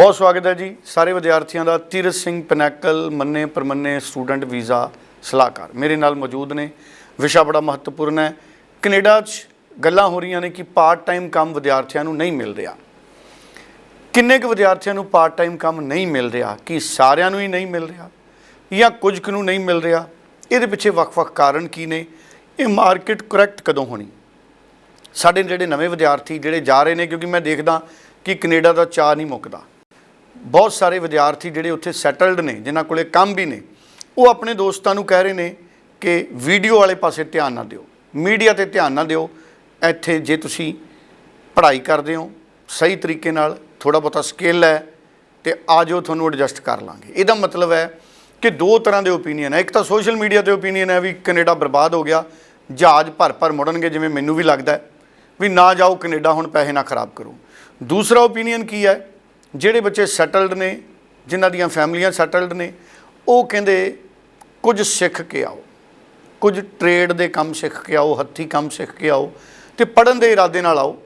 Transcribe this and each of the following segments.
ਬਹੁਤ ਸਵਾਗਤ ਹੈ ਜੀ। ਸਾਰੇ ਵਿਦਿਆਰਥੀਆਂ ਦਾ ਤੀਰਥ ਸਿੰਘ ਪਨੈਕਲ ਮੰਨੇ ਪਰਮੰਨੇ ਸਟੂਡੈਂਟ ਵੀਜ਼ਾ ਸਲਾਹਕਾਰ। ਮੇਰੇ ਨਾਲ ਮੌਜੂਦ ਨੇ। ਵਿਸ਼ਾ ਬੜਾ ਮਹੱਤਵਪੂਰਨ ਹੈ। ਕੈਨੇਡਾ 'ਚ ਗੱਲਾਂ ਹੋ ਰਹੀਆਂ ਨੇ ਕਿ ਪਾਰਟ ਟਾਈਮ ਕੰਮ ਵਿਦਿਆਰਥੀਆਂ ਨੂੰ ਨਹੀਂ ਮਿਲ ਰਿਹਾ। ਕਿੰਨੇ ਕੁ ਵਿਦਿਆਰਥੀਆਂ ਨੂੰ ਪਾਰਟ ਟਾਈਮ ਕੰਮ ਨਹੀਂ ਮਿਲ ਰਿਹਾ? ਕਿ ਸਾਰਿਆਂ ਨੂੰ ਹੀ ਨਹੀਂ ਮਿਲ ਰਿਹਾ? ਜਾਂ ਕੁਝ ਕੁ ਨੂੰ ਨਹੀਂ ਮਿਲ ਰਿਹਾ? ਇਹਦੇ ਪਿੱਛੇ ਵੱਖ-ਵੱਖ ਕਾਰਨ ਕੀ ਨੇ? ਇਹ ਮਾਰਕੀਟ ਕਰੈਕਟ ਕਦੋਂ ਹੋਣੀ? ਸਾਡੇ ਜਿਹੜੇ ਨਵੇਂ ਵਿਦਿਆਰਥੀ ਜਿਹੜੇ ਜਾ ਰਹੇ ਨੇ, ਕਿਉਂਕਿ ਮੈਂ ਦੇਖਦਾ ਕਿ ਕੈਨੇਡਾ ਦਾ ਚਾਹ ਨਹੀਂ ਮੁੱਕਦਾ। ਬਹੁਤ ਸਾਰੇ ਵਿਦਿਆਰਥੀ ਜਿਹੜੇ ਉੱਥੇ ਸੈਟਲਡ ਨੇ, ਜਿਨ੍ਹਾਂ ਕੋਲੇ ਕੰਮ ਵੀ ਨੇ, ਉਹ ਆਪਣੇ ਦੋਸਤਾਂ ਨੂੰ ਕਹਿ ਰਹੇ ਨੇ ਕਿ ਵੀਡੀਓ ਵਾਲੇ ਪਾਸੇ ਧਿਆਨ ਨਾ ਦਿਓ। ਮੀਡੀਆ ਤੇ ਧਿਆਨ ਨਾ ਦਿਓ। ਇੱਥੇ ਜੇ ਤੁਸੀਂ ਪੜ੍ਹਾਈ ਕਰਦੇ ਹੋ, ਸਹੀ ਤਰੀਕੇ ਨਾਲ ਥੋੜਾ ਬਹੁਤਾ ਸਕਿੱਲ ਹੈ ਤੇ ਆ ਜਾਓ, ਤੁਹਾਨੂੰ ਐਡਜਸਟ ਕਰ ਲਾਂਗੇ। ਇਹਦਾ ਮਤਲਬ ਹੈ ਕਿ ਦੋ ਤਰ੍ਹਾਂ ਦੇ ਓਪੀਨੀਅਨ ਹੈ। ਇੱਕ ਤਾਂ ਸੋਸ਼ਲ ਮੀਡੀਆ ਤੇ ਓਪੀਨੀਅਨ ਹੈ ਵੀ ਕੈਨੇਡਾ ਬਰਬਾਦ ਹੋ ਗਿਆ, ਜਹਾਜ਼ ਭਰ ਭਰ ਮੁੜਨਗੇ ਜਿਵੇਂ ਮੈਨੂੰ ਵੀ ਲੱਗਦਾ ਵੀ ਨਾ ਜਾਓ, ਕੈਨੇਡਾ ਹੁਣ ਪੈਸੇ ਨਾ ਖਰਾਬ ਕਰੋ। ਦੂਸਰਾ ਓਪੀਨੀਅਨ ਕੀ ਹੈ? ਜਿਹੜੇ ਬੱਚੇ ਸੈਟਲਡ ਨੇ, ਜਿਨ੍ਹਾਂ ਦੀਆਂ ਫੈਮਲੀਆਂ ਸੈਟਲਡ ਨੇ, ਉਹ ਕਹਿੰਦੇ ਕੁਝ ਸਿੱਖ ਕੇ ਆਓ। ਕੁਝ ਟ੍ਰੇਡ ਦੇ ਕੰਮ ਸਿੱਖ ਕੇ ਆਓ, ਹੱਥੀ ਕੰਮ ਸਿੱਖ ਕੇ ਆਓ ਤੇ ਪੜਨ ਦੇ ਇਰਾਦੇ ਨਾਲ ਆਓ।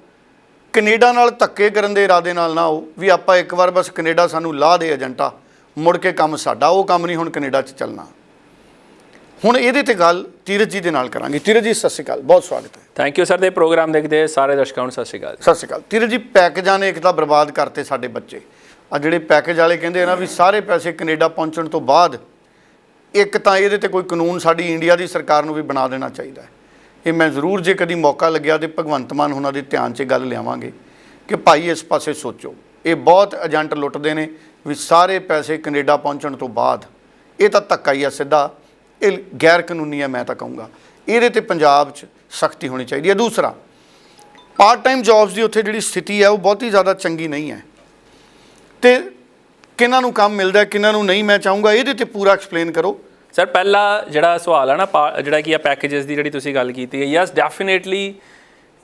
ਕੈਨੇਡਾ ਨਾਲ ਧੱਕੇ ਕਰਨ ਦੇ ਇਰਾਦੇ ਨਾਲ ਨਾ ਆਓ ਵੀ ਆਪਾਂ ਇੱਕ ਵਾਰ ਬਸ ਕੈਨੇਡਾ ਸਾਨੂੰ ਲਾਹ ਦੇ ਏਜੰਟਾ। ਮੁੜ ਕੇ ਕੰਮ ਸਾਡਾ, ਉਹ ਕੰਮ ਨਹੀਂ ਹੁਣ ਕੈਨੇਡਾ 'ਚ ਚੱਲਣਾ। ਹੁਣ ਇਹਦੇ ਤੇ ਗੱਲ ਤੀਰਥ ਜੀ ਦੇ ਨਾਲ ਕਰਾਂਗੇ। ਤੀਰਥ ਜੀ ਸਤਿ ਸ਼੍ਰੀ ਅਕਾਲ। ਬਹੁਤ ਸਵਾਗਤ ਹੈ। ਥੈਂਕ ਯੂ ਸਰ ਦੇ ਪ੍ਰੋਗਰਾਮ ਦੇਖਦੇ ਸਾਰੇ ਦਰਸ਼ਕਾਂ ਨੂੰ ਸਤਿ ਸ਼੍ਰੀ ਅਕਾਲ। ਸਤਿ ਸ਼੍ਰੀ ਅਕਾਲ। ਤੀਰਥ ਜੀ ਪੈਕੇਜਾਂ ਨੇ ਇੱਕ ਤਾਂ ਬਰਬਾਦ ਕਰਤੇ ਸਾਡੇ ਬੱਚੇ। ਆ ਜਿਹੜੇ ਪੈਕੇਜ ਵਾਲੇ ਕਹਿੰਦੇ ਆ ਨਾ ਵੀ ਸਾਰੇ ਪੈਸੇ ਕੈਨੇਡਾ ਪਹੁੰਚਣ ਤੋਂ ਬਾਅਦ ਇੱਕ ਤਾਂ ਇਹਦੇ ਤੇ ਕੋਈ ਕਾਨੂੰਨ ਸਾਡੀ ਇੰਡੀਆ ਦੀ ਸਰਕਾਰ ਨੂੰ ਵੀ ਬਣਾ ਦੇਣਾ ਚਾਹੀਦਾ ਹੈ। ਇਹ ਮੈਂ ਜ਼ਰੂਰ ਜੇ ਕਦੀ ਮੌਕਾ ਲੱਗਿਆ ਤੇ ਭਗਵੰਤ ਮਾਨ ਉਹਨਾਂ ਦੇ ਧਿਆਨ 'ਚ ਗੱਲ ਲਿਆਵਾਂਗੇ ਕਿ ਭਾਈ ਇਸ ਪਾਸੇ ਸੋਚੋ। ਇਹ ਬਹੁਤ ਏਜੰਟ ਲੁੱਟਦੇ ਨੇ ਵੀ ਸਾਰੇ ਪੈਸੇ ਕੈਨੇਡਾ ਪਹੁੰਚਣ ਤੋਂ ਬਾਅਦ। ਇਹ ਤਾਂ ਧੱਕਾ ਹੀ ਆ ਸਿੱਧਾ। ਇਹ ਗੈਰ ਕਾਨੂੰਨੀ ਹੈ ਮੈਂ ਤਾਂ ਕਹੂੰਗਾ। ਇਹਦੇ ਤੇ ਪੰਜਾਬ 'ਚ ਸਖਤੀ ਹੋਣੀ ਚਾਹੀਦੀ ਹੈ। ਦੂਸਰਾ ਪਾਰਟ ਟਾਈਮ ਜੌਬਸ ਦੀ ਉੱਥੇ ਜਿਹੜੀ ਸਥਿਤੀ ਹੈ, ਉਹ ਬਹੁਤੀ ਜ਼ਿਆਦਾ ਚੰਗੀ ਨਹੀਂ ਹੈ। ਤੇ ਕਿਹਨਾਂ ਨੂੰ ਕੰਮ ਮਿਲਦਾ ਕਿਹਨਾਂ ਨੂੰ ਨਹੀਂ, ਮੈਂ ਚਾਹੂੰਗਾ ਇਹਦੇ ਤੇ ਪੂਰਾ ਐਕਸਪਲੇਨ ਕਰੋ। ਸਰ ਪਹਿਲਾ ਜਿਹੜਾ ਸਵਾਲ ਹੈ ਨਾ, ਪਾ- ਜਿਹੜਾ ਕੀ ਆ ਪੈਕੇजेस ਦੀ ਜਿਹੜੀ ਤੁਸੀਂ ਗੱਲ ਕੀਤੀ ਹੈ ਯੈਸ ਡੈਫੀਨੇਟਲੀ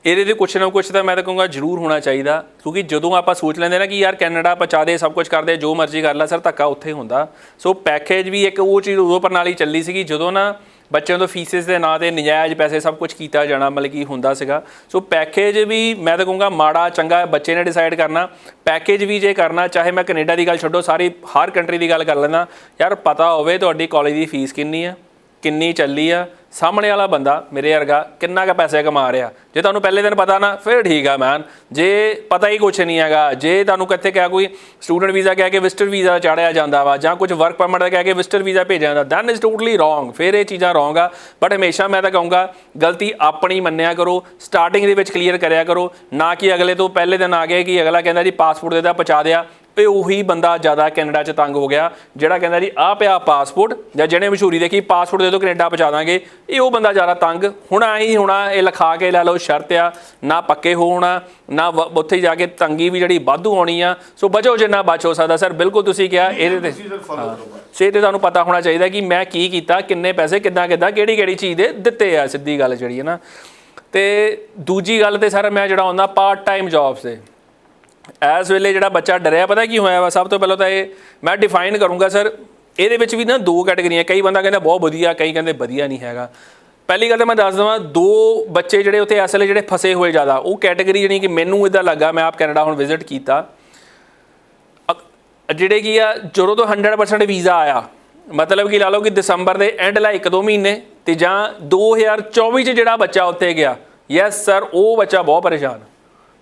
ਇਹਦੇ ਤੇ ਕੁਛ ਨਾ ਕੁਛ ਤਾਂ ਮੈਂ ਤਾਂ ਕਹੂੰਗਾ ਜ਼ਰੂਰ ਹੋਣਾ ਚਾਹੀਦਾ, ਕਿਉਂਕਿ ਜਦੋਂ ਆਪਾਂ ਸੋਚ ਲੈਂਦੇ ਨਾ ਕਿ ਯਾਰ ਕੈਨੇਡਾ ਪਹੁੰਚਾ ਦੇ ਸਭ ਕੁਝ ਕਰਦੇ, ਜੋ ਮਰਜ਼ੀ ਕਰ ਲੈ, ਸਰ ਧੱਕਾ ਉੱਥੇ ਹੁੰਦਾ। ਸੋ ਪੈਕੇਜ ਵੀ ਇੱਕ ਉਹ ਚੀਜ਼ ਉਦੋਂ ਪ੍ਰਣਾਲੀ ਚੱਲੀ ਸੀਗੀ, ਜਦੋਂ ਨਾ ਬੱਚਿਆਂ ਤੋਂ ਫੀਸਿਸ ਦੇ ਨਾਂ ਤੇ ਨਜਾਇਜ਼ ਪੈਸੇ ਸਭ ਕੁਝ ਕੀਤਾ ਜਾਣਾ, ਮਤਲਬ ਕਿ ਹੁੰਦਾ ਸੀਗਾ। ਸੋ ਪੈਕੇਜ ਵੀ ਮੈਂ ਤਾਂ ਕਹੂੰਗਾ ਮਾੜਾ, ਚੰਗਾ ਬੱਚੇ ਨੇ ਡਿਸਾਈਡ ਕਰਨਾ। ਪੈਕੇਜ ਵੀ ਜੇ ਕਰਨਾ, ਚਾਹੇ ਮੈਂ ਕੈਨੇਡਾ ਦੀ ਗੱਲ ਛੱਡੋ, ਸਾਰੀ ਹਰ ਕੰਟਰੀ ਦੀ ਗੱਲ ਕਰ ਲੈਂਦਾ। ਯਾਰ ਪਤਾ ਹੋਵੇ ਤੁਹਾਡੀ ਕਾਲਜ ਦੀ ਫੀਸ ਕਿੰਨੀ ਹੈ ਕਿੰਨੀ ਚੱਲੀ ਆ? ਸਾਹਮਣੇ ਵਾਲਾ ਬੰਦਾ ਮੇਰੇ ਵਰਗਾ ਕਿੰਨਾ ਕੁ ਪੈਸੇ ਕਮਾ ਰਿਹਾ? ਜੇ ਤੁਹਾਨੂੰ ਪਹਿਲੇ ਦਿਨ ਪਤਾ ਨਾ, ਫਿਰ ਠੀਕ ਆ ਮੈਨ ਜੇ ਪਤਾ ਹੀ ਕੁਝ ਨਹੀਂ ਹੈਗਾ, ਜੇ ਤੁਹਾਨੂੰ ਕਿੱਥੇ ਕਿਹਾ ਕੋਈ ਸਟੂਡੈਂਟ ਵੀਜ਼ਾ ਕਹਿ ਕੇ ਵਿਜ਼ਟਰ ਵੀਜ਼ਾ ਚਾੜਿਆ ਜਾਂਦਾ ਵਾ, ਜਾਂ ਕੁਝ ਵਰਕ ਪਰਮਿਟ ਦਾ ਕਹਿ ਕੇ ਵਿਜ਼ਟਰ ਵੀਜ਼ਾ ਭੇਜਿਆ ਜਾਂਦਾ ਦੈਨ ਇਜ਼ ਟੋਟਲੀ ਰੋਂਗ ਫਿਰ ਇਹ ਚੀਜ਼ਾਂ ਰੋਂਗ ਆ। ਬਟ ਹਮੇਸ਼ਾ ਮੈਂ ਤਾਂ ਕਹੂੰਗਾ, ਗਲਤੀ ਆਪਣੀ ਮੰਨਿਆ ਕਰੋ ਸਟਾਰਟਿੰਗ ਦੇ ਵਿੱਚ ਕਲੀਅਰ ਕਰਿਆ ਕਰੋ। ਨਾ ਕਿ ਅਗਲੇ ਤੋਂ ਪਹਿਲੇ ਦਿਨ ਆ ਗਏ ਕਿ ਅਗਲਾ ਕਹਿੰਦਾ ਜੀ ਪਾਸਪੋਰਟ ਦੇ ਦਾ ਪਹੁੰਚਾ ਦਿਆ। ਇਹ ਉਹੀ ਬੰਦਾ ਜ਼ਿਆਦਾ ਕੈਨੇਡਾ 'ਚ ਤੰਗ ਹੋ ਗਿਆ ਜਿਹੜਾ ਕਹਿੰਦਾ ਜੀ ਆ ਪਿਆ ਪਾਸਪੋਰਟ ਜਾਂ ਜਿਹਨੇ ਮਸ਼ਹੂਰੀ ਦੇਖੀ ਪਾਸਪੋਰਟ ਦੇ ਦਿਓ ਕੈਨੇਡਾ ਪਹੁੰਚਾ ਦਾਂਗੇ। ਇਹ ਉਹ ਬੰਦਾ ਜ਼ਿਆਦਾ ਤੰਗ ਹੁਣ ਹੀ ਹੋਣਾ ਇਹ ਲਿਖਾ ਕੇ ਲੈ ਲਓ ਸ਼ਰਤ ਆ ਨਾ ਪੱਕੇ ਹੋਣਾ ਨਾ ਉੱਥੇ ਜਾ ਕੇ ਤੰਗੀ ਵੀ ਜਿਹੜੀ ਵਾਧੂ ਆਉਣੀ ਆ। ਸੋ ਬਚੋ ਜਿੰਨਾ ਬਚ ਹੋ ਸਕਦਾ ਸਰ ਬਿਲਕੁਲ ਤੁਸੀਂ ਕਿਹਾ ਇਹਦੇ ਤੇ। ਸੋ ਤੇ ਤੁਹਾਨੂੰ ਪਤਾ ਹੋਣਾ ਚਾਹੀਦਾ ਕਿ ਮੈਂ ਕੀ ਕੀਤਾ ਕਿੰਨੇ ਪੈਸੇ ਕਿੱਦਾਂ ਕਿੱਦਾਂ ਕਿਹੜੀ ਕਿਹੜੀ ਚੀਜ਼ ਦੇ ਦਿੱਤੇ ਆ ਸਿੱਧੀ ਗੱਲ ਜਿਹੜੀ ਹੈ ਨਾ। ਤੇ ਦੂਜੀ ਗੱਲ ਤੇ ਸਰ ਮੈਂ ਜਿਹੜਾ ਆਉਂਦਾ ਪਾਰਟ ਟਾਈਮ ਜੌਬਸ ਦੇ ਇਸ ਵੇਲੇ ਜਿਹੜਾ ਬੱਚਾ ਡਰਿਆ, ਪਤਾ ਕੀ ਹੋਇਆ ਵਾ? ਸਭ ਤੋਂ ਪਹਿਲਾਂ ਤਾਂ ਇਹ ਮੈਂ ਡਿਫਾਈਨ ਕਰੂੰਗਾ, ਸਰ, ਇਹਦੇ ਵਿੱਚ ਵੀ ਨਾ ਦੋ ਕੈਟਾਗਰੀਆਂ ਕਈ ਬੰਦਾ ਕਹਿੰਦਾ ਬਹੁਤ ਵਧੀਆ, ਕਈ ਕਹਿੰਦੇ ਵਧੀਆ ਨਹੀਂ ਹੈਗਾ। ਪਹਿਲੀ ਗੱਲ ਤਾਂ ਮੈਂ ਦੱਸ ਦਵਾਂ, ਦੋ ਬੱਚੇ ਜਿਹੜੇ ਉੱਥੇ ਇਸ ਵੇਲੇ ਜਿਹੜੇ ਫਸੇ ਹੋਏ ਜ਼ਿਆਦਾ, ਉਹ ਕੈਟਾਗਰੀ ਜਿਹੜੀ ਕਿ ਮੈਨੂੰ ਇਦਾਂ ਲੱਗਾ, ਮੈਂ ਆਪ ਕੈਨੇਡਾ ਹੁਣ ਵਿਜ਼ਿਟ ਕੀਤਾ। ਅਕ- ਜਿਹੜੇ ਕੀ ਆ, ਜਦੋਂ ਤੋਂ 100% ਵੀਜ਼ਾ ਆਇਆ, ਮਤਲਬ ਕਿ ਲਾ ਲਓ ਕਿ ਦਸੰਬਰ ਦੇ ਐਂਡ ਲਾ ਇੱਕ ਦੋ ਮਹੀਨੇ, ਤੇ ਜਾਂ 2024 ਚ ਜਿਹੜਾ ਬੱਚਾ ਉੱਥੇ ਗਿਆ ਯੈਸ ਸਰ ਉਹ ਬੱਚਾ ਬਹੁਤ ਪਰੇਸ਼ਾਨ।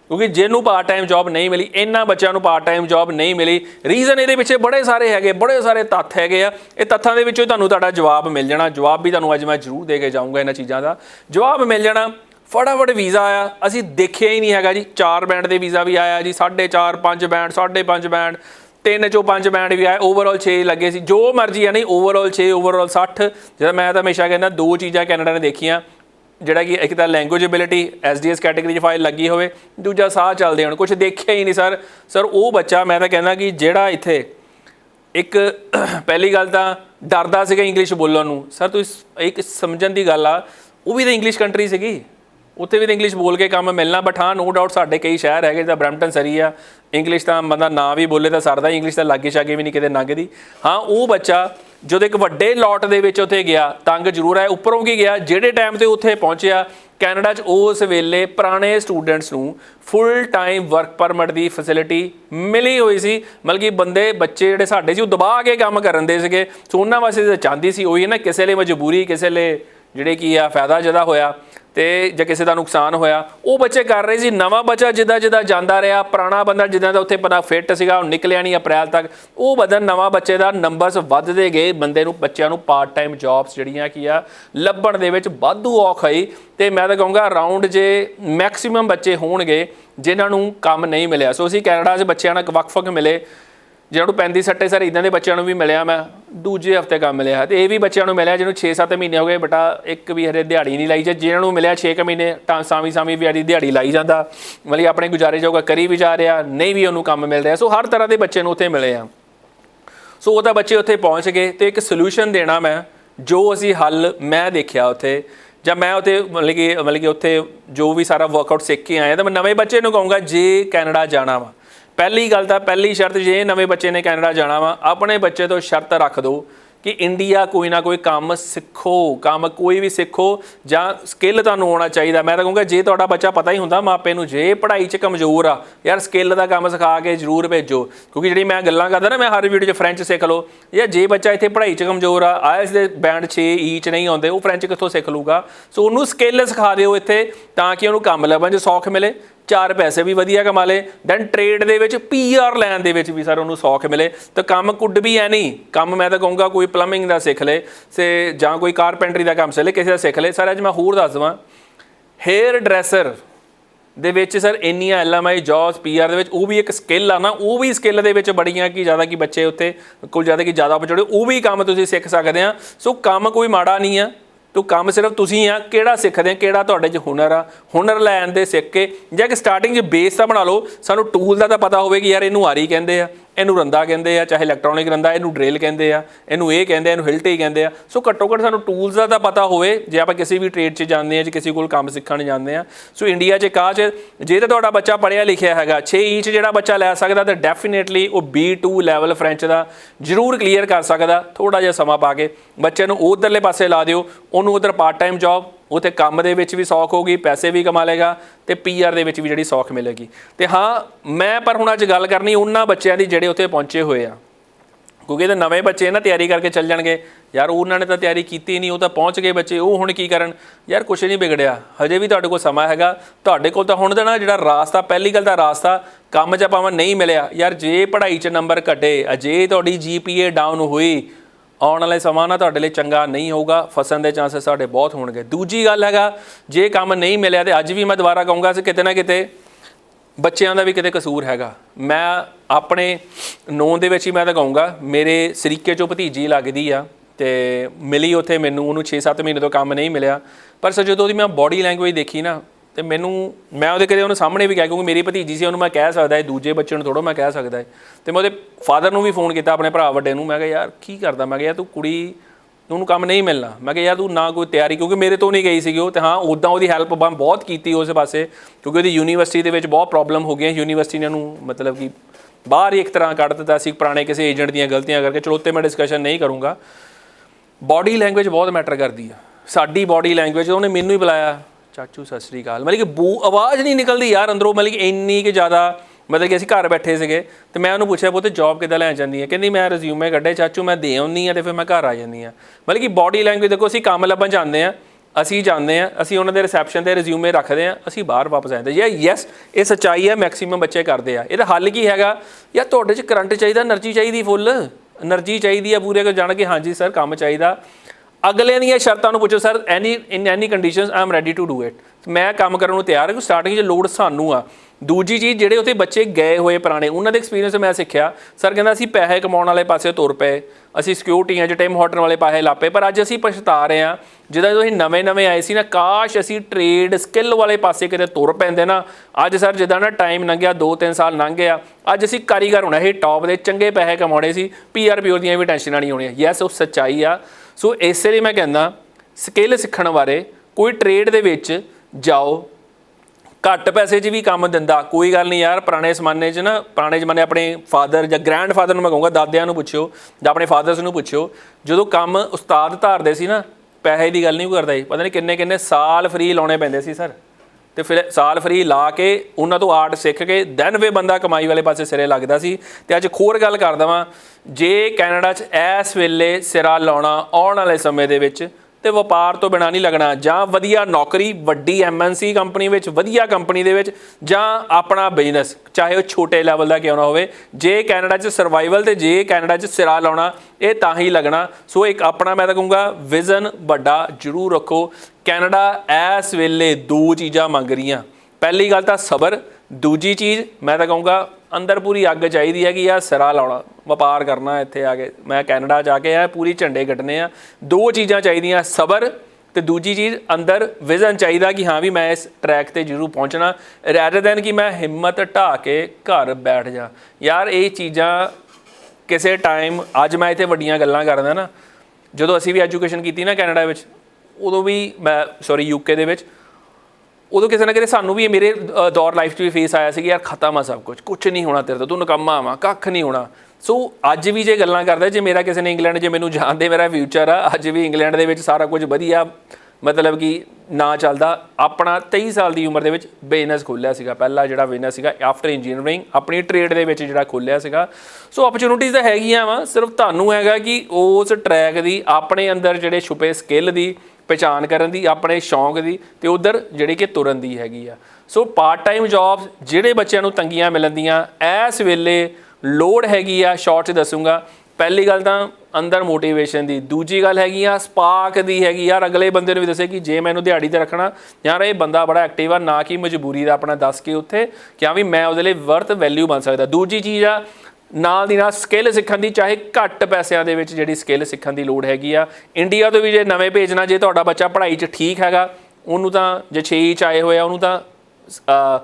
ਕਿਉਂਕਿ ਜਿਹਨੂੰ ਪਾਰਟ ਟਾਈਮ ਜੌਬ ਨਹੀਂ ਮਿਲੀ, ਇਹਨਾਂ ਬੱਚਿਆਂ ਨੂੰ ਪਾਰਟ ਟਾਈਮ ਜੌਬ ਨਹੀਂ ਮਿਲੀ। ਰੀਜ਼ਨ ਇਹਦੇ ਪਿੱਛੇ ਬੜੇ ਸਾਰੇ ਹੈਗੇ, ਬੜੇ ਸਾਰੇ ਤੱਥ ਹੈਗੇ ਆ। ਇਹ ਤੱਥਾਂ ਦੇ ਵਿੱਚੋਂ ਹੀ ਤੁਹਾਨੂੰ ਤੁਹਾਡਾ ਜਵਾਬ ਮਿਲ ਜਾਣਾ। ਜਵਾਬ ਵੀ ਤੁਹਾਨੂੰ ਅੱਜ ਮੈਂ ਜ਼ਰੂਰ ਦੇ ਕੇ ਜਾਊਂਗਾ ਇਹਨਾਂ ਚੀਜ਼ਾਂ ਦਾ। ਜਵਾਬ ਮਿਲ ਜਾਣਾ, ਫਟਾਫਟ ਵੀਜ਼ਾ ਆਇਆ। ਅਸੀਂ ਦੇਖਿਆ ਹੀ ਨਹੀਂ ਹੈਗਾ ਜੀ। 4 ਬੈਂਡ ਦੇ ਵੀਜ਼ਾ ਵੀ ਆਇਆ ਜੀ। 4.5 5 ਬੈਂਡ 5.5 ਬੈਂਡ ਤਿੰਨ ਚੋਂ ਪੰਜ ਬੈਂਡ ਵੀ ਆਏ। ਓਵਰਆਲ 6 ਲੱਗੇ ਸੀ। ਜੋ ਮਰਜ਼ੀ ਆ, ਨਹੀਂ ਓਵਰਆਲ 6 ਓਵਰਆਲ 60 ਜਿਹੜਾ ਮੈਂ ਤਾਂ ਹਮੇਸ਼ਾ ਕਹਿੰਦਾ, ਦੋ ਚੀਜ਼ਾਂ ਕੈਨੇਡਾ ਨੇ ਦੇਖੀਆਂ। ਜਿਹੜਾ ਕਿ ਇੱਕ ਤਾਂ ਲੈਂਗੁਏਜ ਐਬਿਲਿਟੀ ਐਸਡੀਐਸ ਕੈਟਾਗਰੀ 'ਚ ਫਾਈਲ ਲੱਗੀ ਹੋਵੇ, ਦੂਜਾ ਸਾਹ ਚੱਲਦੇ ਹੋਣ ਕੁਝ ਦੇਖਿਆ ਹੀ ਨਹੀਂ ਸਰ। ਸਰ, ਉਹ ਬੱਚਾ ਮੈਂ ਤਾਂ ਕਹਿੰਦਾ ਕਿ ਜਿਹੜਾ ਇੱਥੇ ਇੱਕ ਪਹਿਲੀ ਗੱਲ ਤਾਂ ਡਰਦਾ ਸੀਗਾ ਇੰਗਲਿਸ਼ ਬੋਲਣ ਨੂੰ। ਸਰ, ਤੁਸੀਂ ਇੱਕ ਸਮਝਣ ਦੀ ਗੱਲ ਆ, ਉਹ ਵੀ ਤਾਂ ਇੰਗਲਿਸ਼ ਕੰਟਰੀ ਸੀਗੀ। ਉੱਥੇ ਵੀ ਤਾਂ ਇੰਗਲਿਸ਼ ਬੋਲ ਕੇ ਕੰਮ ਮਿਲਣਾ ਬਟ ਹਾਂ ਨੋ ਡਾਊਟ ਸਾਡੇ ਕਈ ਸ਼ਹਿਰ ਹੈਗੇ, ਜਿੱਦਾਂ ਬ੍ਰੈਂਪਟਨ ਸਰੀ ਆ। ਇੰਗਲਿਸ਼ ਤਾਂ ਬੰਦਾ ਨਾ ਵੀ ਬੋਲੇ ਤਾਂ ਸਰਦਾ ਇੰਗਲਿਸ਼ ਤਾਂ ਲਾਗੇ ਛਾਗੇ ਵੀ ਨਹੀਂ ਕਿਤੇ ਲੰਘਦੀ ਹਾਂ, ਉਹ ਬੱਚਾ ਜਦੋਂ ਇੱਕ ਵੱਡੇ ਲੋਟ ਦੇ ਵਿੱਚ ਉੱਥੇ ਗਿਆ, ਤੰਗ ਜ਼ਰੂਰ ਹੈ ਉੱਪਰੋਂ ਕੀ ਗਿਆ, ਜਿਹੜੇ ਟਾਈਮ ਤੇ ਉੱਥੇ ਪਹੁੰਚਿਆ, ਕੈਨੇਡਾ 'ਚ ਉਸ ਵੇਲੇ ਪੁਰਾਣੇ ਸਟੂਡੈਂਟਸ ਨੂੰ ਫੁੱਲ ਟਾਈਮ ਵਰਕ ਪਰਮਿਟ ਦੀ ਫੈਸਿਲਿਟੀ ਮਿਲੀ ਹੋਈ ਸੀ। ਮਤਲਬ ਕਿ ਬੰਦੇ, ਬੱਚੇ ਜਿਹੜੇ ਸਾਡੇ ਸੀ, ਉਹ ਦਬਾ ਕੇ ਕੰਮ ਕਰਨ ਦੇ ਸੀਗੇ। ਸੋ ਉਹਨਾਂ ਵਾਸਤੇ ਤਾਂ ਚਾਹੁੰਦੀ ਸੀ, ਉਹੀ ਨਾ, ਕਿਸੇ ਲਈ ਮਜਬੂਰੀ, ਕਿਸੇ ਲਈ ਜਿਹੜੇ ਕੀ ਆ, ਫਾਇਦਾ ਜਦਾ ਹੋਇਆ। ਤੇ ਜੇ ਕਿਸੇ ਦਾ ਨੁਕਸਾਨ ਹੋਇਆ, ਉਹ ਬੱਚੇ ਕਰ ਰਹੇ ਸੀ, ਨਵਾਂ ਬੱਚਾ ਜਿੱਦਾਂ ਜਿੱਦਾਂ ਜਾਂਦਾ ਰਿਹਾ, ਪੁਰਾਣਾ ਬੰਦਾ ਜਿੱਦਾਂ ਦਾ ਉੱਥੇ ਪਨਾ ਫਿੱਟ ਸੀਗਾ, ਉਹ ਨਿਕਲਿਆ ਨਹੀਂ ਅਪ੍ਰੈਲ ਤੱਕ, ਉਹ ਬਦਨ ਨਵਾਂ ਬੱਚੇ ਦਾ ਨੰਬਰਸ ਵੱਧਦੇ ਗਏ, ਬੰਦੇ ਨੂੰ, ਬੱਚਿਆਂ ਨੂੰ ਪਾਰਟ ਟਾਈਮ ਜੌਬਸ ਜਿਹੜੀਆਂ ਕੀ ਆ, ਲੱਭਣ ਦੇ ਵਿੱਚ ਵਾਧੂ ਔਖ ਆਈ ਤੇ ਮੈਂ ਤਾਂ ਕਹੂੰਗਾ ਅਰਾਊਂਡ ਜੇ ਮੈਕਸਿਮਮ ਬੱਚੇ ਹੋਣਗੇ, ਜਿਨ੍ਹਾਂ ਨੂੰ ਕੰਮ ਨਹੀਂ ਮਿਲਿਆ। ਸੋ ਅਸੀਂ ਕੈਨੇਡਾ 'ਚ ਬੱਚਿਆਂ ਨਾਲ ਵਕਫਕ ਮਿਲੇ ਜਿਹਨਾਂ ਨੂੰ 35 ਸੱਟੇ ਸਰ ਇਦਾਂ ਦੇ ਬੱਚਿਆਂ ਨੂੰ ਵੀ ਮਿਲਿਆ ਮੈਂ। ਦੂਜੇ ਹਫ਼ਤੇ ਕੰਮ ਮਿਲਿਆ। ਤੇ ਇਹ ਵੀ ਬੱਚਿਆਂ ਨੂੰ ਮਿਲਿਆ ਜਿਹਨੂੰ 6-7 ਮਹੀਨੇ ਹੋ ਗਏ, ਬਟਾ ਇੱਕ ਵੀ ਹਰੇ ਦਿਹਾੜੀ ਨਹੀਂ ਲਾਈ। ਜੇ ਜਿਹਨਾਂ ਨੂੰ ਮਿਲਿਆ 6 ਮਹੀਨੇ, ਤਾਂ ਸਾਵੀ ਸਾਵੀ ਵਿਆਰੀ ਦਿਹਾੜੀ ਲਾਈ ਜਾਂਦਾ। ਮਤਲਬ ਕਿ ਆਪਣੇ ਗੁਜ਼ਾਰੇ ਜੋਗਾ ਕਰੀ ਵੀ ਜਾ ਰਿਹਾ, ਨਹੀਂ ਵੀ ਉਹਨੂੰ ਕੰਮ ਮਿਲ ਰਿਹਾ। ਸੋ ਹਰ ਤਰ੍ਹਾਂ ਦੇ ਬੱਚੇ ਨੂੰ ਉੱਥੇ ਮਿਲੇ ਆ। ਸੋ ਉਹ ਤਾਂ ਬੱਚੇ ਉੱਥੇ ਪਹੁੰਚ ਗਏ ਤੇ ਇੱਕ ਸੋਲੂਸ਼ਨ ਦੇਣਾ ਮੈਂ, ਜੋ ਅਸੀਂ ਹੱਲ ਮੈਂ ਦੇਖਿਆ ਉੱਥੇ। ਜਾਂ ਮੈਂ ਉੱਥੇ ਮਤਲਬ ਕਿ ਮਤਲਬ ਕਿ ਉੱਥੇ ਜੋ ਵੀ ਸਾਰਾ ਵਰਕਆਊਟ ਸਿੱਖ ਕੇ ਆਇਆ, ਤਾਂ ਮੈਂ ਨਵੇਂ ਬੱਚੇ ਨੂੰ ਕਹੂੰਗਾ, ਜੇ ਕੈਨੇਡਾ ਜਾਣਾ ਵਾ ਪਹਿਲੀ ਗੱਲ ਤਾਂ ਪਹਿਲੀ ਸ਼ਰਤ ਜੇ ਨਵੇਂ ਬੱਚੇ ਨੇ ਕੈਨੇਡਾ ਜਾਣਾ ਵਾ, ਆਪਣੇ ਬੱਚੇ ਤੋਂ ਸ਼ਰਤ ਰੱਖ ਦਿਓ ਕਿ ਇੰਡੀਆ ਕੋਈ ਨਾ ਕੋਈ ਕੰਮ ਸਿੱਖੋ, ਕੰਮ ਕੋਈ ਵੀ ਸਿੱਖੋ ਜਾਂ ਸਕਿੱਲ ਤੁਹਾਨੂੰ ਆਉਣਾ ਚਾਹੀਦਾ। ਮੈਂ ਤਾਂ ਕਹੂੰਗਾ, ਜੇ ਤੁਹਾਡਾ ਬੱਚਾ ਪਤਾ ਹੀ ਹੁੰਦਾ, ਮਾਪੇ ਨੂੰ ਜੇ ਪੜ੍ਹਾਈ 'ਚ ਕਮਜ਼ੋਰ ਆ, ਯਾਰ ਸਕਿੱਲ ਦਾ ਕੰਮ ਸਿਖਾ ਕੇ ਜ਼ਰੂਰ ਭੇਜੋ। ਕਿਉਂਕਿ ਜਿਹੜੀ ਮੈਂ ਗੱਲਾਂ ਕਰਦਾ ਨਾ, ਮੈਂ ਹਰ ਵੀਡੀਓ 'ਚ ਫ੍ਰੈਂਚ ਸਿੱਖ ਲਓ। ਜਾਂ ਜੇ ਬੱਚਾ ਇੱਥੇ ਪੜ੍ਹਾਈ 'ਚ ਕਮਜ਼ੋਰ ਆ ਆਇਲਸ ਦੇ ਬੈਂਡ 6 ਈ 'ਚ ਨਹੀਂ ਆਉਂਦੇ, ਉਹ ਫ੍ਰੈਂਚ ਕਿੱਥੋਂ ਸਿੱਖ ਲੂਗਾ ਸੋ ਉਹਨੂੰ ਸਕਿੱਲ ਸਿਖਾ ਦਿਓ ਇੱਥੇ, ਤਾਂ ਕਿ ਉਹਨੂੰ ਕੰਮ ਲੱਭਣ 'ਚ ਸੌਖ ਮਿਲੇ। ਚਾਰ ਪੈਸੇ ਵੀ ਵਧੀਆ ਕਮਾ ਲੇ ਦੈਨ ਟ੍ਰੇਡ ਦੇ ਵਿੱਚ ਪੀਆਰ ਲੈਣ ਦੇ ਵਿੱਚ ਵੀ ਸਰ ਉਹਨੂੰ ਸੌਖ ਮਿਲੇ। ਤਾਂ ਕੰਮ ਕੁੱਡ ਵੀ ਐ ਨਹੀਂ। ਕੰਮ ਮੈਂ ਤਾਂ ਕਹੂੰਗਾ ਕੋਈ ਪਲੰਬਿੰਗ ਦਾ ਸਿੱਖ ਲੇ, ਸੇ ਜਾਂ ਕੋਈ ਕਾਰਪੈਂਟਰੀ ਦਾ ਕੰਮ ਸਿੱਖ ਲੇ, ਕਿਸੇ ਦਾ ਸਿੱਖ ਲੇ। ਸਰ ਅੱਜ ਮੈਂ ਹੋਰ ਦੱਸ ਦਵਾਂ ਹੇਅਰ ਡਰੈਸਰ ਦੇ ਵਿੱਚ ਸਰ ਇੰਨੀਆਂ ਐਲਐਮਆਈ ਜੌਬਸ ਪੀਆਰ ਦੇ ਵਿੱਚ ਉਹ ਵੀ ਇੱਕ ਸਕਿੱਲ ਆ ਨਾ, ਉਹ ਵੀ ਸਕਿੱਲ ਦੇ ਵਿੱਚ ਬੜੀਆਂ ਕੀ ਜ਼ਿਆਦਾ ਕਿ ਬੱਚੇ ਉੱਤੇ ਕੋਲ ਜ਼ਿਆਦਾ ਕਿ ਜ਼ਿਆਦਾ ਬਚੜੇ ਉਹ ਵੀ ਕੰਮ ਤੁਸੀਂ ਸਿੱਖ ਸਕਦੇ ਆ। ਸੋ ਕੰਮ ਕੋਈ ਮਾੜਾ ਨਹੀਂ ਆ। ਤੋ ਕੰਮ ਸਿਰਫ ਤੁਸੀਂ ਆ, ਕਿਹੜਾ ਸਿੱਖਦੇ ਆ, ਕਿਹੜਾ ਤੁਹਾਡੇ 'ਚ ਹੁਨਰ ਆ? ਹੁਨਰ ਲੈਣ ਦੇ ਸਿੱਖ ਕੇ ਜਾਂ ਕਿ ਸਟਾਰਟਿੰਗ 'ਚ ਬੇਸ ਤਾਂ ਬਣਾ ਲਓ, ਸਾਨੂੰ ਟੂਲ ਦਾ ਤਾਂ ਪਤਾ ਹੋਵੇ ਕਿ ਯਾਰ ਇਹਨੂੰ ਆਰੀ ਕਹਿੰਦੇ ਆ। ਇਹਨੂੰ ਰੰਦਾ ਕਹਿੰਦੇ ਆ, ਚਾਹੇ ਇਲੈਕਟ੍ਰੋਨਿਕ ਰੰਦਾ, ਇਹਨੂੰ ਡ੍ਰਿਲ ਕਹਿੰਦੇ ਆ, ਇਹਨੂੰ ਇਹ ਕਹਿੰਦੇ ਆ, ਇਹਨੂੰ ਹਿਲਟੇ ਕਹਿੰਦੇ ਆ। ਸੋ ਘੱਟੋ ਘੱਟ ਸਾਨੂੰ ਟੂਲਸ ਦਾ ਤਾਂ ਪਤਾ ਹੋਵੇ, ਜੇ ਆਪਾਂ ਕਿਸੇ ਵੀ ਟ੍ਰੇਡ 'ਚ ਜਾਂਦੇ ਆ, ਜੇ ਕਿਸੇ ਕੋਲ ਕੰਮ ਸਿੱਖਣ ਜਾਂਦੇ ਆ। ਸੋ ਇੰਡੀਆ 'ਚ ਕਾਹ 'ਚ, ਜੇ ਤਾਂ ਤੁਹਾਡਾ ਬੱਚਾ ਪੜ੍ਹਿਆ ਲਿਖਿਆ ਹੈਗਾ 6 ਈਚ ਜਿਹੜਾ ਬੱਚਾ ਲੈ ਸਕਦਾ, ਤਾਂ ਡੈਫੀਨੇਟਲੀ ਉਹ B2 ਲੈਵਲ ਫ੍ਰੈਂਚ ਦਾ ਜ਼ਰੂਰ ਕਲੀਅਰ ਕਰ ਸਕਦਾ ਥੋੜਾ ਜਿਹਾ ਸਮਾਂ ਪਾ ਕੇ। ਬੱਚੇ ਨੂੰ ਉਧਰਲੇ ਪਾਸੇ ਲਾ ਦਿਓ, ਉਹਨੂੰ ਉਧਰ ਪਾਰਟ ਟਾਈਮ ਜੌਬ ਉਥੇ ਕੰਮ ਦੇ ਵਿੱਚ ਵੀ ਸੌਖ ਹੋਗੀ ਪੈਸੇ ਵੀ ਕਮਾ ਲੇਗਾ ਤੇ ਪੀਆਰ ਦੇ ਵਿੱਚ ਵੀ ਜਿਹੜੀ ਸੌਖ ਮਿਲੇਗੀ। ਤੇ ਹਾਂ, ਮੈਂ ਪਰ ਹੁਣ ਅੱਜ ਗੱਲ ਕਰਨੀ ਉਹਨਾਂ ਬੱਚਿਆਂ ਦੀ ਜਿਹੜੇ ਉੱਥੇ ਪਹੁੰਚੇ ਹੋਏ ਆ। ਕਿਉਂਕਿ ਇਹ ਨਵੇਂ ਬੱਚੇ ਨਾ ਤਿਆਰੀ ਕਰਕੇ ਚੱਲ ਜਾਣਗੇ। ਯਾਰ ਉਹਨਾਂ ਨੇ ਤਾਂ ਤਿਆਰੀ ਕੀਤੀ ਨਹੀਂ, ਉਹ ਤਾਂ ਪਹੁੰਚ ਗਏ ਬੱਚੇ, ਉਹ ਹੁਣ ਕੀ ਕਰਨ? ਯਾਰ ਕੁਛ ਨਹੀਂ ਵਿਗੜਿਆ, ਹਜੇ ਵੀ ਤੁਹਾਡੇ ਕੋਲ ਸਮਾਂ ਹੈਗਾ। ਤੁਹਾਡੇ ਕੋਲ ਤਾਂ ਹੁਣ ਦਾ ਨਾ ਜਿਹੜਾ ਰਾਸਤਾ, ਪਹਿਲੀ ਗੱਲ ਤਾਂ ਰਾਸਤਾ, ਕੰਮ 'ਚ ਭਾਵੇਂ ਨਹੀਂ ਮਿਲਿਆ। ਯਾਰ ਜੇ ਪੜ੍ਹਾਈ 'ਚ ਨੰਬਰ ਘਟੇ, ਅਜੇ ਤੁਹਾਡੀ ਜੀਪੀਏ ਡਾਊਨ ਹੋਈ ਆਉਣ ਵਾਲੇ ਸਮਾਂ ਨਾ ਤੁਹਾਡੇ ਲਈ ਚੰਗਾ ਨਹੀਂ ਹੋਊਗਾ, ਫਸਣ ਦੇ ਚਾਂਸਸ ਸਾਡੇ ਬਹੁਤ ਹੋਣਗੇ। ਦੂਜੀ ਗੱਲ ਹੈਗਾ, ਜੇ ਕੰਮ ਨਹੀਂ ਮਿਲਿਆ ਤੇ ਅੱਜ ਵੀ ਮੈਂ ਦੁਬਾਰਾ ਕਹੂੰਗਾ ਕਿ ਕਿਤੇ ਨਾ ਕਿਤੇ ਬੱਚਿਆਂ ਦਾ ਵੀ ਕਿਤੇ ਕਸੂਰ ਹੈਗਾ। ਮੈਂ ਆਪਣੇ ਨੌਂ ਦੇ ਵਿੱਚ ਹੀ ਮੈਂ ਤਾਂ ਕਹੂੰਗਾ, ਮੇਰੇ ਸਰੀਕੇ ਚੋਂ ਭਤੀਜੀ ਲੱਗਦੀ ਆ ਤੇ ਮਿਲੀ ਉੱਥੇ ਮੈਨੂੰ, ਉਹਨੂੰ 6-7 ਮਹੀਨੇ ਤੋਂ ਕੰਮ ਨਹੀਂ ਮਿਲਿਆ। ਪਰ ਸਰ ਜਦੋਂ ਉਹਦੀ ਮੈਂ ਬਾਡੀ ਲੈਂਗੁਏਜ ਦੇਖੀ ਨਾ ਤੇ ਮੈਨੂੰ, ਮੈਂ ਉਹਦੇ ਕਦੇ ਉਹਨੂੰ ਸਾਹਮਣੇ ਵੀ ਕਿਹਾ, ਕਿਉਂਕਿ ਮੇਰੀ ਭਤੀਜੀ ਸੀ, ਉਹਨੂੰ ਮੈਂ ਕਹਿ ਸਕਦਾ ਹੈ ਦੂਜੇ ਬੱਚੇ ਨੂੰ ਥੋੜਾ ਮੈਂ ਕਹਿ ਸਕਦਾ ਹੈ ਤੇ ਮੈਂ ਉਹਦੇ ਫਾਦਰ ਨੂੰ ਵੀ ਫੋਨ ਕੀਤਾ, ਆਪਣੇ ਭਰਾ ਵੱਡੇ ਨੂੰ, ਮੈਂ ਕਿਹਾ, ਯਾਰ, ਕੀ ਕਰਦਾ? ਮੈਂ ਕਿਹਾ, ਯਾਰ, ਤੂੰ ਕੁੜੀ ਉਹਨੂੰ ਕੰਮ ਨਹੀਂ ਮਿਲਣਾ। ਮੈਂ ਕਿਹਾ, ਯਾਰ, ਤੂੰ ਨਾ ਕੋਈ ਤਿਆਰੀ, ਕਿਉਂਕਿ ਮੇਰੇ ਤੋਂ ਨਹੀਂ ਗਈ ਸੀਗੀ ਉਹ। ਤੇ ਹਾਂ ਉਦਾਂ ਉਹਦੀ ਹੈਲਪ ਮੈਂ ਬਹੁਤ ਕੀਤੀ ਉਸ ਪਾਸੇ, ਕਿਉਂਕਿ ਉਹਦੀ ਯੂਨੀਵਰਸਿਟੀ ਦੇ ਵਿੱਚ ਬਹੁਤ ਪ੍ਰੋਬਲਮ ਹੋ ਗਈਆਂ। ਯੂਨੀਵਰਸਿਟੀ ਨੇ ਉਹਨੂੰ ਮਤਲਬ ਕਿ ਬਾਹਰ ਹੀ ਇੱਕ ਤਰ੍ਹਾਂ ਕੱਢ ਦਿੱਤਾ ਸੀ, ਪੁਰਾਣੇ ਕਿਸੇ ਏਜੰਟ ਦੀਆਂ ਗਲਤੀਆਂ ਕਰਕੇ। ਚਲੋ, ਉੱਤੇ ਮੈਂ ਡਿਸਕਸ਼ਨ ਨਹੀਂ ਕਰੂੰਗਾ। ਬਾਡੀ ਲੈਂਗੁਏਜ ਬਹੁਤ ਮੈਟਰ ਕਰਦੀ ਆ। ਸਾਡੀ ਬਾਡੀ ਲੈਂਗੁਏਜ ਉਹਨੇ ਮੈਨੂੰ ਹੀ ਬੁਲਾਇਆ। ਚਾਚੂ, ਸਤਿ ਸ੍ਰੀ ਅਕਾਲ। ਮਤਲਬ ਕਿ ਬੂ, ਆਵਾਜ਼ ਨਹੀਂ ਨਿਕਲਦੀ ਯਾਰ ਅੰਦਰੋਂ, ਮਤਲਬ ਕਿ ਇੰਨੀ ਕਿ ਜ਼ਿਆਦਾ, ਮਤਲਬ ਕਿ ਅਸੀਂ ਘਰ ਬੈਠੇ ਸੀਗੇ ਤੇ ਮੈਂ ਉਹਨੂੰ ਪੁੱਛਿਆ, ਪੁੱਤ ਜੌਬ ਕਿੱਦਾਂ ਲੈ ਜਾਂਦੀ ਹੈ? ਕਹਿੰਦੀ, ਮੈਂ ਰਿਜ਼ਿਊਮੇ ਕੱਢੇ ਚਾਚੂ, ਮੈਂ ਦੇ ਆਉਣੀ ਆ ਤੇ ਫਿਰ ਮੈਂ ਘਰ ਆ ਜਾਂਦੀ ਆ ਮਤਲਬ ਕਿ ਬੋਡੀ ਲੈਂਗੁਏਜ ਦੇਖੋ, ਅਸੀਂ ਕੰਮ ਲੱਭਣ ਜਾਂਦੇ ਆ ਅਸੀਂ ਜਾਂਦੇ ਆ ਅਸੀਂ ਉਹਨਾਂ ਦੇ ਰਿਸੈਪਸ਼ਨ ਤੇ ਰਿਜ਼ਿਊਮੇ ਰੱਖਦੇ ਆ ਅਸੀਂ ਬਾਹਰ ਵਾਪਸ ਆਉਂਦੇ ਯਾ ਯੈਸ ਇਹ ਸੱਚਾਈ ਹੈ ਮੈਕਸਿਮਮ ਬੱਚੇ ਕਰਦੇ ਆ। ਇਹਦਾ ਹੱਲ ਕੀ ਹੈਗਾ? ਯਾ ਤੁਹਾਡੇ 'ਚ ਕਰੰਟ ਚਾਹੀਦਾ એનર્ਜੀ ਚਾਹੀਦੀ ਫੁੱਲ એનર્ਜੀ ਚਾਹੀਦੀ ਆ ਪੂਰੇ ਕੋ ਜਾਣ ਕੇ, ਹਾਂਜੀ ਸਰ ਕੰਮ ਚਾਹੀਦਾ। ਅਗਲੇ ਦੀਆਂ ਸ਼ਰਤਾਂ ਨੂੰ ਪੁੱਛੋ, sir any in any conditions I am ready to do it ਮੈਂ ਕੰਮ ਕਰਨ ਨੂੰ ਤਿਆਰ ਹਾਂ ਕਿ ਸਟਾਰਟਿੰਗ 'ਚ ਲੋਡ ਸਾਨੂੰ ਆ। ਦੂਜੀ ਚੀਜ਼, ਜਿਹੜੇ ਉੱਥੇ ਬੱਚੇ ਗਏ ਹੋਏ ਪੁਰਾਣੇ, ਉਹਨਾਂ ਦੇ ਐਕਸਪੀਰੀਅੰਸ ਮੈਂ ਸਿੱਖਿਆ। ਸਰ ਕਹਿੰਦਾ ਅਸੀਂ ਪੈਸੇ ਕਮਾਉਣ ਵਾਲੇ ਪਾਸੇ ਤੁਰ ਪਏ, ਅਸੀਂ ਸਿਕਿਉਰਟੀਆਂ 'ਚ ਟਾਈਮ ਹੋਟਲ ਵਾਲੇ ਪਾਸੇ ਲਾਪੇ ਪਰ ਅੱਜ ਅਸੀਂ ਪਛਤਾ ਰਹੇ ਹਾਂ। ਜਦੋਂ ਅਸੀਂ ਨਵੇਂ ਨਵੇਂ ਆਏ ਸੀ ਨਾ, ਕਾਸ਼ ਅਸੀਂ ਟ੍ਰੇਡ ਸਕਿੱਲ ਵਾਲੇ ਪਾਸੇ ਕਿਤੇ ਤੁਰ ਪੈਂਦੇ ਨਾ। ਅੱਜ ਸਰ ਜਿੱਦਾਂ ਨਾ ਟਾਈਮ ਲੰਘਿਆ 2-3 ਸਾਲ ਲੰਘ ਗਿਆ। ਅੱਜ ਅਸੀਂ ਕਾਰੀਗਰ ਹੋਣਾ ਇਹ ਟੌਪ ਦੇ ਚੰਗੇ ਪੈਸੇ ਕਮਾਉਣੇ ਸੀ। ਪੀਆਰਪੀਓ ਦੀਆਂ ਵੀ ਟੈਨਸ਼ਨਾਂ ਨਹੀਂ ਹੋਣੀਆਂ। ਯੈਸ ਉਹ ਸੱਚਾਈ ਆ। ਸੋ ਇਸੇ ਲਈ ਮੈਂ ਕਹਿੰਦਾ ਸਕਿੱਲ ਸਿੱਖਣ ਬਾਰੇ ਕੋਈ ਟ੍ਰੇਡ ਦੇ ਵਿੱਚ ਜਾਓ। ਘੱਟ ਪੈਸੇ 'ਚ ਵੀ ਕੰਮ ਦਿੰਦਾ। ਕੋਈ ਗੱਲ ਨਹੀਂ ਯਾਰ, ਪੁਰਾਣੇ ਜ਼ਮਾਨੇ 'ਚ ਨਾ, ਪੁਰਾਣੇ ਜ਼ਮਾਨੇ ਆਪਣੇ ਫਾਦਰ ਜਾਂ ਗ੍ਰੈਂਡ ਫਾਦਰ ਨੂੰ ਮੈਂ ਕਹੂੰਗਾ, ਦਾਦਿਆਂ ਨੂੰ ਪੁੱਛਿਓ ਜਾਂ ਆਪਣੇ ਫਾਦਰਸ ਨੂੰ ਪੁੱਛਿਓ, ਜਦੋਂ ਕੰਮ ਉਸਤਾਦ ਧਾਰਦੇ ਸੀ ਨਾ, ਪੈਸੇ ਦੀ ਗੱਲ ਨਹੀਂ ਕਰਦਾ ਸੀ। ਪਤਾ ਨਹੀਂ ਕਿੰਨੇ ਕਿੰਨੇ ਸਾਲ ਫ੍ਰੀ ਲਾਉਣੇ ਪੈਂਦੇ ਸੀ ਸਰ। ਤੇ ਫਿਰ ਸਾਲ ਫ੍ਰੀ ਲਾ ਕੇ ਉਹਨਾਂ ਤੋਂ ਆਰਟ ਸਿੱਖ ਕੇ ਦੈਨ ਵੇ ਬੰਦਾ ਕਮਾਈ ਵਾਲੇ ਪਾਸੇ ਸਿਰੇ ਲੱਗਦਾ ਸੀ। ਤੇ ਅੱਜ ਇੱਕ ਹੋਰ ਗੱਲ ਕਰ ਵਾਂ, ਜੇ ਕੈਨੇਡਾ 'ਚ ਇਸ ਵੇਲੇ ਸਿਰਾ ਲਾਉਣਾ ਆਉਣ ਵਾਲੇ ਸਮੇਂ ਦੇ ਵਿੱਚ ਤੇ ਵਪਾਰ ਤੋਂ ਬਿਨਾ ਨਹੀਂ ਲੱਗਣਾ, ਜਾਂ ਵਧੀਆ ਨੌਕਰੀ, ਵੱਡੀ ਐਮਐਨਸੀ ਕੰਪਨੀ ਵਿੱਚ, ਵਧੀਆ ਕੰਪਨੀ ਦੇ ਵਿੱਚ, ਜਾਂ ਆਪਣਾ ਬਿਜ਼ਨਸ ਚਾਹੇ ਉਹ ਛੋਟੇ ਲੈਵਲ ਦਾ ਕਿਉਂ ਨਾ ਹੋਵੇ, ਜੇ ਕੈਨੇਡਾ 'ਚ ਸਰਵਾਈਵਲ ਤੇ ਜੇ ਕੈਨੇਡਾ 'ਚ ਸਿਰਾ ਲਾਉਣਾ, ਇਹ ਤਾਂ ਹੀ ਲੱਗਣਾ। ਸੋ ਇੱਕ ਆਪਣਾ ਮੈਂ ਤਾਂ ਕਹੂੰਗਾ ਵਿਜ਼ਨ ਵੱਡਾ ਜ਼ਰੂਰ ਰੱਖੋ। ਕੈਨੇਡਾ ਇਸ ਵੇਲੇ ਦੋ ਚੀਜ਼ਾਂ ਮੰਗ ਰਹੀਆਂ। ਪਹਿਲੀ ਗੱਲ ਤਾਂ ਸਬਰ, ਦੂਜੀ ਚੀਜ਼ ਮੈਂ ਤਾਂ ਕਹੂੰਗਾ ਅੰਦਰ ਪੂਰੀ ਅੱਗ ਚਾਹੀਦੀ ਹੈ ਕਿ ਯਾਰ ਸਿਰਾ ਲਾਉਣਾ, ਵਪਾਰ ਕਰਨਾ ਇੱਥੇ ਆ ਕੇ। ਮੈਂ ਕੈਨੇਡਾ ਜਾ ਕੇ ਆ ਪੂਰੀ ਝੰਡੇ ਕੱਟਨੇ ਆ। ਦੋ ਚੀਜ਼ਾਂ ਚਾਹੀਦੀਆਂ, ਸਬਰ ਤੇ ਦੂਜੀ ਚੀਜ਼ ਅੰਦਰ ਵਿਜ਼ਨ ਚਾਹੀਦਾ ਕਿ ਹਾਂ ਵੀ ਮੈਂ ਇਸ ਟਰੈਕ ਤੇ ਜ਼ਰੂਰ ਪਹੁੰਚਣਾ ਰੈਦਰ ਦੈਨ ਕਿ ਮੈਂ ਹਿੰਮਤ ਢਾ ਕੇ ਘਰ ਬੈਠ ਜਾ। ਯਾਰ, ਇਹ ਚੀਜ਼ਾਂ ਕਿਸੇ ਟਾਈਮ ਅੱਜ ਮੈਂ ਇੱਥੇ ਵੱਡੀਆਂ ਗੱਲਾਂ ਕਰਦਾ ਨਾ, ਜਦੋਂ ਅਸੀਂ ਵੀ ਐਜੂਕੇਸ਼ਨ ਕੀਤੀ ਨਾ ਕੈਨੇਡਾ ਵਿੱਚ, ਉਦੋਂ ਵੀ ਮੈਂ ਸੌਰੀ ਯੂਕੇ ਦੇ ਵਿੱਚ ਉਦੋਂ ਕਿਸੇ ਨਾ ਕਿਤੇ ਸਾਨੂੰ ਵੀ ਇਹ ਮੇਰੇ ਦੌਰ ਲਾਈਫ 'ਚ ਵੀ ਫੇਸ ਆਇਆ ਸੀ ਕਿ ਯਾਰ ਖਤਮ ਆ ਸਭ ਕੁਝ ਕੁਝ ਨਹੀਂ ਹੋਣਾ ਤੇਰੇ ਤੋਂ, ਤੂੰ ਨਕੰਮਾ ਆਵਾਂ ਕੱਖ ਨਹੀਂ ਹੋਣਾ। ਸੋ ਅੱਜ ਵੀ ਜੇ ਗੱਲਾਂ ਕਰਦਾ, ਜੇ ਮੇਰਾ ਕਿਸੇ ਨੇ ਇੰਗਲੈਂਡ, ਜੇ ਮੈਨੂੰ ਜਾਣਦੇ ਮੇਰਾ ਫਿਊਚਰ ਆ, ਅੱਜ ਵੀ ਇੰਗਲੈਂਡ ਦੇ ਵਿੱਚ ਸਾਰਾ ਕੁਝ ਵਧੀਆ, ਮਤਲਬ ਕਿ ਨਾ ਚੱਲਦਾ। ਆਪਣਾ 23 ਸਾਲ ਦੀ ਉਮਰ ਦੇ ਵਿੱਚ ਬਿਜ਼ਨਸ ਖੋਲ੍ਹਿਆ ਸੀਗਾ, ਪਹਿਲਾ ਜਿਹੜਾ ਬਿਜ਼ਨਸ ਸੀਗਾ ਆਫਟਰ ਇੰਜੀਨੀਅਰਿੰਗ ਆਪਣੀ ਟ੍ਰੇਡ ਦੇ ਵਿੱਚ ਜਿਹੜਾ ਖੋਲ੍ਹਿਆ ਸੀਗਾ। ਸੋ ਅਪਰਚੂਨਿਟੀਜ਼ ਤਾਂ ਹੈਗੀਆਂ ਵਾ, ਸਿਰਫ ਤੁਹਾਨੂੰ ਹੈਗਾ ਕਿ ਉਸ ਟਰੈਕ ਦੀ, ਆਪਣੇ ਅੰਦਰ ਜਿਹੜੇ ਛੁਪੇ ਸਕਿੱਲ ਦੀ ਪਛਾਣ ਕਰਨ ਦੀ, ਆਪਣੇ ਸ਼ੌਂਕ ਦੀ ਤੇ ਉਧਰ ਜਿਹੜੀ ਕਿ ਤੁਰਨ ਦੀ ਹੈਗੀ ਆ। ਸੋ ਪਾਰਟ ਟਾਈਮ ਜੌਬਸ ਜਿਹੜੇ ਬੱਚਿਆਂ ਨੂੰ ਤੰਗੀਆਂ ਮਿਲਣਦੀਆਂ ਇਸ ਵੇਲੇ ਲੋੜ ਹੈਗੀ ਆ ਸ਼ਾਰਟ 'ਚ ਦੱਸੂਗਾ। ਪਹਿਲੀ ਗੱਲ ਤਾਂ ਅੰਦਰ ਮੋਟੀਵੇਸ਼ਨ ਦੀ, ਦੂਜੀ ਗੱਲ ਹੈਗੀ ਆ ਸਪਾਰਕ ਦੀ ਹੈਗੀ ਯਾਰ, ਅਗਲੇ ਬੰਦੇ ਨੂੰ ਵੀ ਦੱਸੇ ਕਿ ਜੇ ਮੈਨੂੰ ਦਿਹਾੜੀ ਤੇ ਰੱਖਣਾ, ਯਾਰ, ਇਹ ਬੰਦਾ ਬੜਾ ਐਕਟਿਵ ਆ, ਨਾ ਕਿ ਮਜਬੂਰੀ ਦਾ ਆਪਣਾ ਦੱਸ ਕੇ ਉੱਥੇ ਕਿ ਵੀ ਮੈਂ ਉਹਦੇ ਲਈ ਵਰਥ ਵੈਲਿਊ ਬਣ ਸਕਦਾ। ਦੂਜੀ ਚੀਜ਼ ਆ ਨਾਲ ਦੀ ਨਾਲ ਸਕਿੱਲ ਸਿੱਖਣ ਦੀ ਚਾਹੇ ਘੱਟ ਪੈਸਿਆਂ ਦੇ ਵਿੱਚ ਜਿਹੜੀ ਸਕਿੱਲ ਸਿੱਖਣ ਦੀ ਲੋੜ ਹੈਗੀ ਆ। ਇੰਡੀਆ ਤੋਂ ਵੀ ਜੇ ਨਵੇਂ ਭੇਜਣਾ ਜੇ ਤੁਹਾਡਾ ਬੱਚਾ ਪੜ੍ਹਾਈ 'ਚ ਠੀਕ ਹੈਗਾ ਉਹਨੂੰ ਤਾਂ ਜੇ 6 ਚ ਆਏ ਹੋਏ ਆ ਉਹਨੂੰ ਤਾਂ ਅ,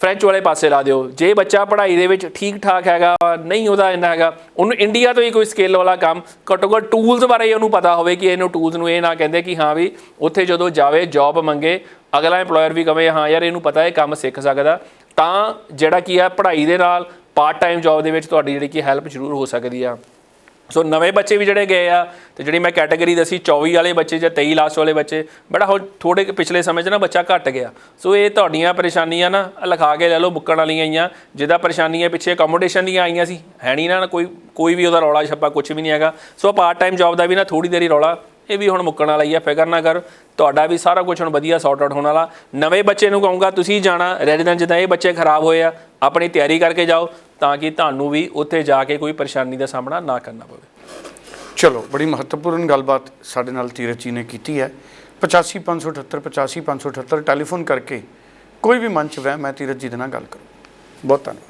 ਫ੍ਰੈਂਚ ਵਾਲੇ ਪਾਸੇ ਲਾ ਦਿਓ। ਜੇ ਬੱਚਾ ਪੜ੍ਹਾਈ ਦੇ ਵਿੱਚ ਠੀਕ ਠਾਕ ਹੈਗਾ ਨਹੀਂ ਉਹਦਾ ਇੰਨਾ ਹੈਗਾ ਉਹਨੂੰ ਇੰਡੀਆ ਤੋਂ ਹੀ ਕੋਈ ਸਕਿੱਲ ਵਾਲਾ ਕੰਮ ਘੱਟੋ ਘੱਟ ਟੂਲਸ ਬਾਰੇ ਉਹਨੂੰ ਪਤਾ ਹੋਵੇ ਕਿ ਇਹਨੂੰ ਟੂਲਸ ਨੂੰ ਇਹ ਨਾ ਕਹਿੰਦੇ ਕਿ ਹਾਂ ਵੀ ਉੱਥੇ ਜਦੋਂ ਜਾਵੇ ਜੌਬ ਮੰਗੇ ਅਗਲਾ EMPLOYER ਵੀ ਕਵੇ ਹਾਂ ਯਾਰ ਇਹਨੂੰ ਪਤਾ ਇਹ ਕੰਮ ਸਿੱਖ ਸਕਦਾ। ਤਾਂ ਜਿਹੜਾ ਕੀ ਆ ਪੜ੍ਹਾਈ ਦੇ ਨਾਲ ਪਾਰਟ ਟਾਈਮ ਜੌਬ ਦੇ ਵਿੱਚ ਤੁਹਾਡੀ ਜਿਹੜੀ ਕਿ ਹੈਲਪ ਜ਼ਰੂਰ ਹੋ ਸਕਦੀ ਆ। ਸੋ ਨਵੇਂ ਬੱਚੇ ਵੀ ਜਿਹੜੇ ਗਏ ਆ, ਤੇ ਜਿਹੜੀ ਮੈਂ ਕੈਟਾਗਰੀ ਦੱਸੀ 24 ਵਾਲੇ ਬੱਚੇ ਜਾਂ 23 ਲਾਸਟ ਵਾਲੇ ਬੱਚੇ, ਬੜਾ ਹੁਣ ਥੋੜੇ ਪਿਛਲੇ ਸਮੇਂ 'ਚ ਨਾ ਬੱਚਾ ਘਟ ਗਿਆ। ਸੋ ਇਹ ਤੁਹਾਡੀਆਂ ਪਰੇਸ਼ਾਨੀਆਂ ਨਾ ਲਿਖਾ ਕੇ ਲੈ ਲਓ ਬੁੱਕਣ ਵਾਲੀਆਂ ਆਈਆਂ, ਜਿਹਦਾ ਪਰੇਸ਼ਾਨੀਆਂ ਪਿੱਛੇ ਅਕੋਮੋਡੇਸ਼ਨ ਦੀਆਂ ਆਈਆਂ ਸੀ, ਹੈ ਨਹੀਂ ਨਾ ਕੋਈ ਕੋਈ ਵੀ ਉਹਦਾ ਰੌਲਾ ਛੱਪਾ ਕੁਝ ਵੀ ਨਹੀਂ ਹੈਗਾ। ਸੋ ਪਾਰਟ ਟਾਈਮ ਜੌਬ ਦਾ ਵੀ ਨਾ ਥੋੜੀ ਦੇਰੀ ਰੌਲਾ ਇਹ ਵੀ ਹੁਣ ਮੁੱਕਣ ਵਾਲਾ ਹੀ ਆ, ਫਿਕਰ ਨਾ ਕਰ। ਤੁਹਾਡਾ ਵੀ ਸਾਰਾ ਕੁਝ ਹੁਣ ਵਧੀਆ ਸੌਰਟ ਆਊਟ ਹੋਣ ਵਾਲਾ। ਨਵੇਂ ਬੱਚੇ ਨੂੰ ਕਹੂੰਗਾ, ਤੁਸੀਂ ਜਾਣਾ। ਰੈਜ਼ੀਡੈਂਟ ਜਿੱਦਾਂ ਇਹ ਬੱਚੇ ਖਰਾਬ ਹੋਏ ਆ, ਆਪਣੀ ਤਿਆਰੀ ਕਰਕੇ ਜਾਓ, ਤਾਂ ਕਿ ਤੁਹਾਨੂੰ ਵੀ ਉੱਥੇ ਜਾ ਕੇ ਕੋਈ ਪਰੇਸ਼ਾਨੀ ਦਾ ਸਾਹਮਣਾ ਨਾ ਕਰਨਾ ਪਵੇ। ਚਲੋ, ਬੜੀ ਮਹੱਤਵਪੂਰਨ ਗੱਲਬਾਤ ਸਾਡੇ ਨਾਲ ਤੀਰਥ ਜੀ ਨੇ ਕੀਤੀ ਹੈ। 85578 85578 ਟੈਲੀਫੋਨ ਕਰਕੇ ਕੋਈ ਵੀ ਮਨ ਚ ਵੈ ਮੈਂ ਤੀਰਥ ਜੀ ਦੇ ਨਾਲ ਗੱਲ ਕਰੂੰ ਬਹੁਤ ਧੰਨਵਾਦ।